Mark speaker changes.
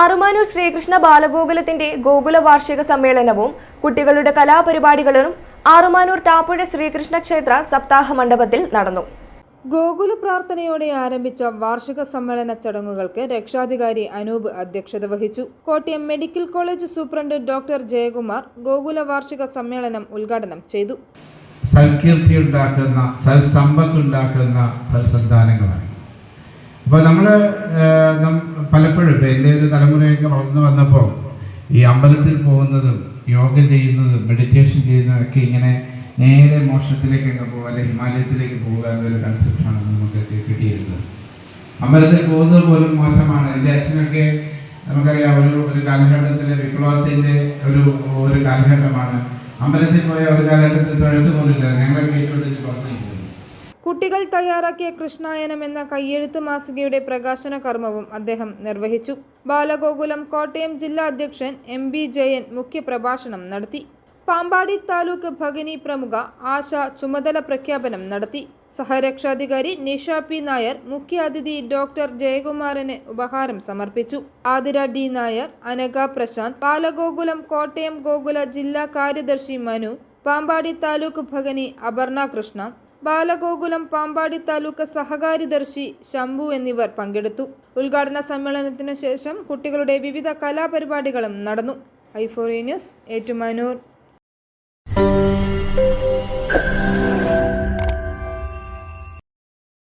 Speaker 1: ആറുമാനൂർ ശ്രീകൃഷ്ണ ബാലഗോകുലത്തിന്റെ ഗോകുല വാർഷിക സമ്മേളനവും കുട്ടികളുടെ കലാപരിപാടികളും ആറുമാനൂർ ടാപ്പുഴ ശ്രീകൃഷ്ണ ക്ഷേത്ര സപ്താഹ മണ്ഡപത്തിൽ നടന്നു.
Speaker 2: ഗോകുല പ്രാർത്ഥനയോടെ ആരംഭിച്ച വാർഷിക സമ്മേളന ചടങ്ങുകൾക്ക് രക്ഷാധികാരി അനൂപ് അധ്യക്ഷത വഹിച്ചു. Kottayam medical college superintendent doctor Jayakumar Gokula വാർഷിക സമ്മേളനം ഉദ്ഘാടനം ചെയ്തു.
Speaker 3: സൽകീർത്തി ഉണ്ടാക്കുന്ന സൽസമ്പത്തുണ്ടാക്കുന്ന സൽസന്താനങ്ങളാണ്. അപ്പോൾ നമ്മൾ പലപ്പോഴും ഇപ്പോൾ എന്റെ ഒരു തലമുറയൊക്കെ വളർന്നു വന്നപ്പോൾ ഈ അമ്പലത്തിൽ പോകുന്നതും യോഗ ചെയ്യുന്നതും മെഡിറ്റേഷൻ ചെയ്യുന്നതൊക്കെ ഇങ്ങനെ നേരെ മോഷണത്തിലേക്കൊക്കെ പോകുക അല്ലെങ്കിൽ ഹിമാലയത്തിലേക്ക് പോകുക എന്നൊരു കൺസെപ്റ്റാണ് നമുക്കൊക്കെ കിട്ടിയിരുന്നത്. അമ്പലത്തിൽ പോകുന്നത് പോലും മോശമാണ്. എന്റെ അച്ഛനൊക്കെ നമുക്കറിയാം ഒരു ഒരു കാലഘട്ടത്തിലെ വിപ്ലവത്തിന്റെ ഒരു ഒരു കാലഘട്ടമാണ്. അമ്പലത്തിൽ പോയ ഒരു കാലഘട്ടത്തിൽ തൊഴുത്ത് പോലില്ല ഞങ്ങളൊക്കെ ഏറ്റവും പറഞ്ഞിരിക്കുന്നത്
Speaker 2: കുട്ടികൾ തയ്യാറാക്കിയ കൃഷ്ണായനം എന്ന കയ്യെഴുത്ത് മാസികയുടെ പ്രകാശന കർമ്മവും അദ്ദേഹം നിർവഹിച്ചു. ബാലഗോകുലം കോട്ടയം ജില്ലാ അധ്യക്ഷൻ എം ബി ജയൻ മുഖ്യപ്രഭാഷണം നടത്തി. പാമ്പാടി താലൂക്ക് ഭഗിനി പ്രമുഖ ആശ ചുമതല പ്രഖ്യാപനം നടത്തി. സഹരക്ഷാധികാരി നിഷ പി നായർ മുഖ്യാതിഥി ഡോക്ടർ ജയകുമാറിന് ഉപഹാരം സമർപ്പിച്ചു. ആതിര ഡി നായർ അനഘ പ്രശാന്ത് ബാലഗോകുലം കോട്ടയം ഗോകുല ജില്ലാ കാര്യദർശി മനു പാമ്പാടി താലൂക്ക് ഭഗനി അപർണ കൃഷ്ണ ബാലഗോകുലം പാമ്പാടി താലൂക്ക് സഹകാരി ദർശി ശംഭു എന്നിവർ പങ്കെടുത്തു. ഉദ്ഘാടന സമ്മേളനത്തിനു ശേഷം കുട്ടികളുടെ വിവിധ കലാപരിപാടികളും നടന്നു. ഐഫോറി ന്യൂസ് ഏറ്റുമാനൂർ.